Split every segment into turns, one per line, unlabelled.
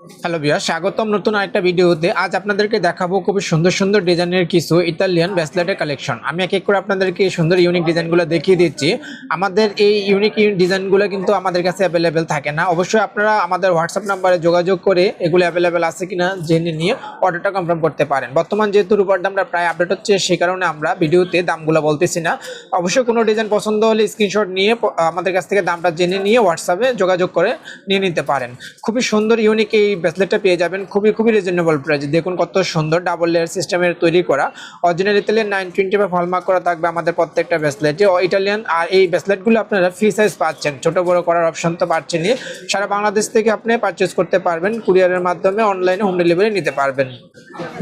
Hello বিয়া স্বাগতম নতুন আরেকটা ভিডিওতে। আজ আপনাদেরকে দেখাবো খুবই সুন্দর সুন্দর ডিজাইনের কিছু ইতালিয়ান ব্রেসলেটের কালেকশন আমি এক এক করে আপনাদেরকে এই সুন্দর ইউনিক ডিজাইনগুলো দেখিয়ে দিচ্ছি। আমাদের এই ইউনিক ডিজাইনগুলো কিন্তু আমাদের কাছে অ্যাভেলেবেল থাকে না। অবশ্যই আপনারা আমাদের হোয়াটসঅ্যাপ নাম্বারে যোগাযোগ করে এগুলো অ্যাভেলেবেল আছে কিনা জেনে নিয়ে অর্ডারটা কনফার্ম করতে পারেন। বর্তমান যেহেতু রূপার দামটা প্রায় আপডেট হচ্ছে, সেই কারণে আমরা ভিডিওতে দামগুলো বলতেছি না। অবশ্যই কোনো ডিজাইন পছন্দ হলে স্ক্রিনশট নিয়ে আমাদের কাছ থেকে দামটা জেনে নিয়ে হোয়াটসঅ্যাপে যোগাযোগ করে নিয়ে নিতে পারেন। খুবই সুন্দর ইউনিক এই ব্রেসলেটটা পেয়ে যাবেন। খুবই খুবই রিজনেবল প্রাইস দেখুন কত সুন্দর ডাবল লেয়ার সিস্টেমের তৈরি করা। অরিজিনাল ইতালিয়ান নাইন টোয়েন্টি বা হলমার্ক করা থাকবে আমাদের প্রত্যেকটা ব্রেসলেটে ইটালিয়ান আর এই ব্রেসলেটগুলো আপনারা ফ্রি সাইজ পাচ্ছেন। ছোট, বড় করার অপশন তো পাচ্ছেনই সারা বাংলাদেশ থেকে আপনি পারচেস করতে পারবেন। কুরিয়ারের মাধ্যমে অনলাইনে হোম ডেলিভারি নিতে পারবেন।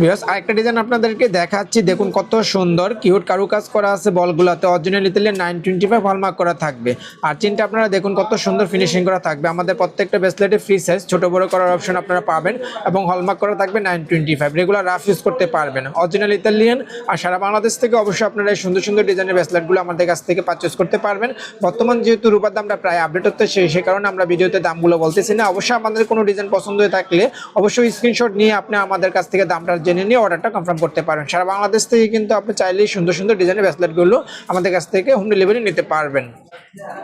বিকজ আরেকটা ডিজাইন আপনাদেরকে দেখাচ্ছি। দেখুন কত সুন্দর কিউট কারুকাজ করা আছে বলগুলোতে। Original Italian nine twenty five hallmark করা থাকবে। আর চিনটা আপনারা দেখুন কত সুন্দর ফিনিশিং করা থাকবে। আমাদের প্রত্যেকটা ব্রেসলেটে ফ্রি সাইজ ছোট, বড় করার অপশন আপনারা পাবেন এবং হলমার্ক করা থাকবে nine twenty five regular rough use করতে পারবেন। অরিজিনাল ইতালিয়ান আর সারা বাংলাদেশ থেকে অবশ্যই আপনারা এই সুন্দর সুন্দর ডিজাইনের ব্রেসলেটগুলো আমাদের কাছ থেকে পারচেস করতে পারবেন। বর্তমান যেহেতু রূপার দামটা প্রায় আপডেট হচ্ছে সেই সে কারণে আমরা ভিডিওতে দামগুলো বলতেছি না। অবশ্যই আমাদের কোনো ডিজাইন পছন্দ হয়ে থাকলে অবশ্যই স্ক্রিনশট নিয়ে আপনি আমাদের কাছ থেকে দামটা জেনে নিয়ে অর্ডারটা কনফার্ম করতে পারেন। সারা বাংলাদেশ থেকে কিন্তু আপনি চাইলেই সুন্দর সুন্দর ডিজাইনের ব্রেসলেটগুলো আমাদের কাছ থেকে হোম ডেলিভারি নিতে পারবেন।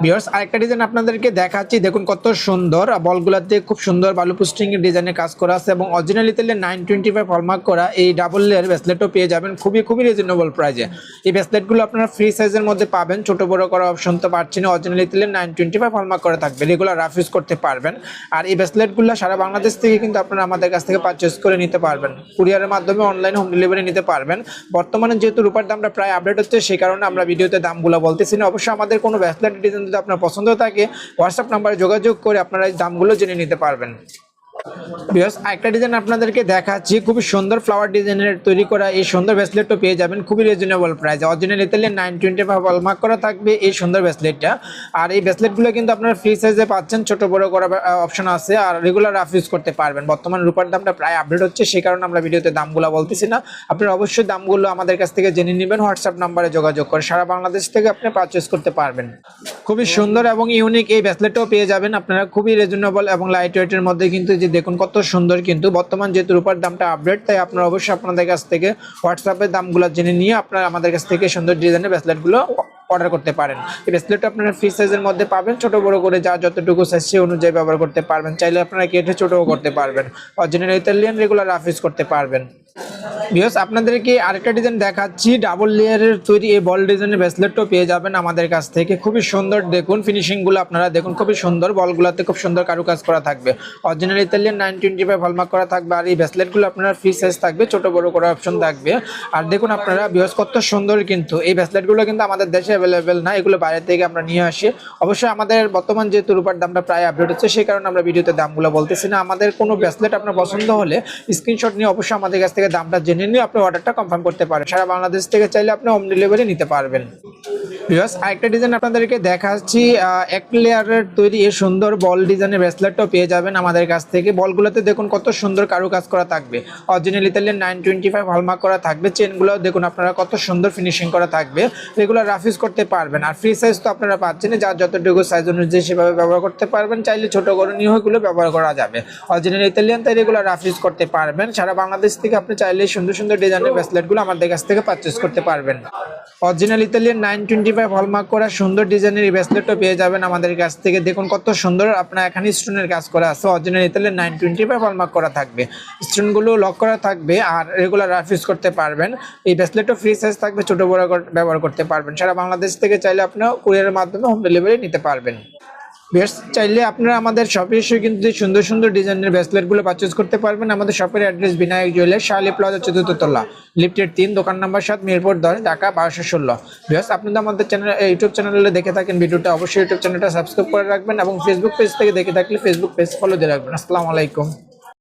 বিয়ার্স আরেকটা ডিজাইন আপনাদেরকে দেখাচ্ছি। দেখুন কত সুন্দর। বলগুলাতে খুব সুন্দর বালু পুস্টিং এর ডিজাইনের কাজ করা আছে এবং original Italian nine twenty five hallmark করা এই ডাবল লেয়ার ব্রেসলেটও পেয়ে যাবেন। খুবই খুবই রিজনেবল প্রাইজে এই ব্রেসলেটগুলো আপনারা ফ্রি সাইজের মধ্যে পাবেন, ছোট, বড় করার অপশন তো পাচ্ছেন original Italian nine twenty five hallmark করা থাকবে। রেগুলার রাফ ইউজ করতে পারবেন। আর এই ব্রেসলেটগুলো সারা বাংলাদেশ থেকে কিন্তু আপনারা আমাদের কাছ থেকে পারচেস করে নিতে পারবেন। কুরিয়ারের মাধ্যমে অনলাইন হোম ডেলিভারি নিতে পারবেন। বর্তমানে যেহেতু রূপার দামটা প্রায় আপডেট হচ্ছে, সেই কারণে আমরা ভিডিওতে দামগুলো বলতেছি না। অবশ্যই আমাদের কোনো ব্রেসলেট ডিজাইন যদি আপনার পছন্দ থাকে হোয়াটসঅ্যাপ নাম্বারে যোগাযোগ করে আপনারা এই দামগুলো জেনে নিতে পারবেন। বিকজ আরেকটা ডিজাইন আপনাদেরকে দেখাচ্ছি। খুবই সুন্দর ফ্লাওয়ার ডিজাইনের তৈরি করা এই সুন্দর ব্রেসলেটও পেয়ে যাবেন। খুবই reasonable price original Italian nine twenty five করা থাকবে এই সুন্দর ব্রেসলেটটা আর এই ব্রেসলেটগুলো কিন্তু আপনারা ফ্রি সাইজে পাচ্ছেন। ছোট, বড় করা অপশন আছে। আর রেগুলার রাফ ইউজ করতে পারবেন। বর্তমান রূপার দামটা প্রায় আপডেট হচ্ছে। সেই কারণে আমরা ভিডিওতে দামগুলো বলতেছি না। আপনারা অবশ্যই দামগুলো আমাদের কাছ থেকে জেনে নেবেন। হোয়াটসঅ্যাপ নাম্বারে যোগাযোগ করে সারা বাংলাদেশ থেকে আপনি পারচেস করতে পারবেন। খুবই সুন্দর এবং ইউনিক এই ব্রেসলেটও পেয়ে যাবেন। আপনারা খুবই রিজনেবল এবং লাইট ওয়েটের মধ্যে কিন্তু যে দেখুন কত সুন্দর কিন্তু বর্তমান যেহেতু রূপার দামটা আপডেট তাই আপনারা অবশ্যই আপনাদের কাছ থেকে হোয়াটসঅ্যাপে দামগুলো জেনে নিয়ে আপনারা আমাদের কাছ থেকে সুন্দর ডিজাইনের ব্রেসলেটগুলো অর্ডার করতে পারেন। এই ব্রেসলেট আপনারা ফ্রি সাইজের মধ্যে পাবেন, ছোট বড় করে যা যতটুকু সাইজ সেই অনুযায়ী ব্যবহার করতে পারবেন। চাইলে আপনারা কেটে ছোটও করতে পারবেন। Original Italian regular rough use করতে পারবেন। বিকজ আপনাদেরকে আরেকটা ডিজাইন দেখাচ্ছি। ডাবল লেয়ারের তৈরি এই বল ডিজাইনের ব্রেসলেটও পেয়ে যাবেন আমাদের কাছ থেকে। খুবই সুন্দর দেখুন ফিনিশিংগুলো আপনারা দেখুন, খুবই সুন্দর। বলগুলোতে খুব সুন্দর কারুকাজ করা থাকবে। Original Italian nine twenty five hallmark করা থাকবে আর এই ব্রেসলেটগুলো আপনার ফ্রি সাইজ থাকবে, ছোট বড় করার অপশন থাকবে। আর দেখুন আপনারা বিকজ কত সুন্দর কিন্তু। এই ব্রেসলেটগুলো কিন্তু আমাদের দেশে অ্যাভেলেবেল না, এগুলো বাইরে থেকে আমরা নিয়ে আসি। অবশ্যই আমাদের বর্তমান যে রূপার দামটা প্রায় আপডেট হচ্ছে, সেই কারণে আমরা ভিডিওতে দামগুলো বলতেছি না। আমাদের কোনো ব্রেসলেট আপনার পছন্দ হলে স্ক্রিনশট নিয়ে অবশ্যই আমাদের কাছ থেকে দামটা জেনে নিয়ে আপনি অর্ডারটা কনফার্ম করতে পারেন। সারা বাংলাদেশ থেকে চাইলে আপনি হোম ডেলিভারি নিতে পারবেন। বিকজ আরেকটা ডিজাইন আপনাদেরকে দেখাচ্ছি এক লেয়ারের তৈরি এই সুন্দর বল ডিজাইনের ব্রেসলেটও পেয়ে যাবেন আমাদের কাছ থেকে। বলগুলোতে দেখুন কত সুন্দর কারুকাজ করা থাকবে। Original Italian nine twenty five hallmark করা থাকবে। চেনগুলোও দেখুন আপনারা কত সুন্দর ফিনিশিং করা থাকবে। রাফ ইউজ করতে পারবেন। আর ফ্রি সাইজ তো আপনারা পাচ্ছেন যার যতটুকু সাইজ অনুযায়ী সেভাবে ব্যবহার করতে পারবেন। চাইলে ছোটো করে নিয়ে এগুলো ব্যবহার করা যাবে। অরিজিনাল ইতালিয়ান তাই রাফ ইউজ করতে পারবেন। সারা বাংলাদেশ থেকে আপনি চাইলে সুন্দর সুন্দর ডিজাইনের ব্রেসলেটগুলো আমাদের কাছ থেকে পারচেস করতে পারবেন। Original Italian nine twenty five hallmark করা সুন্দর ডিজাইনের এই ব্রেসলেটও পেয়ে যাবেন আমাদের কাছ থেকে। দেখুন কত সুন্দর আপনার এখানে স্টোনের কাজ করা আছে। Original Italian nine twenty five hallmark করা থাকবে। স্টোনগুলো লক করা থাকবে আর রেগুলার রাফ ইউজ করতে পারবেন। এই ব্রেসলেটও ফ্রি সাইজ থাকবে, ছোট বড় ব্যবহার করতে পারবেন। সারা বাংলাদেশ থেকে চাইলে আপনার কুরিয়ারের মাধ্যমে হোম ডেলিভারি নিতে পারবেন। বেশ চাইলে আপনারা আমাদের শপে এসে কিন্তু সুন্দর সুন্দর ডিজাইনের ব্রেসলেটগুলো পারচেস করতে পারবেন। আমাদের শপের address Vinayak jeweller Shali plaza চতুর্থ তলা লিফটের তিন, দোকান নাম্বার সাত, মিরপুর দশ, ঢাকা বারোশো ষোলো। বেশ আপনারা আমাদের চ্যানেল ইউটিউব চ্যানেলে দেখে থাকেন ভিডিওটা। অবশ্যই ইউটিউব চ্যানেলটা সাবস্ক্রাইব করে রাখবেন এবং ফেসবুক পেজ থেকে দেখে থাকলে ফেসবুক পেজ ফলো দিয়ে রাখবেন। আসসালামু আলাইকুম।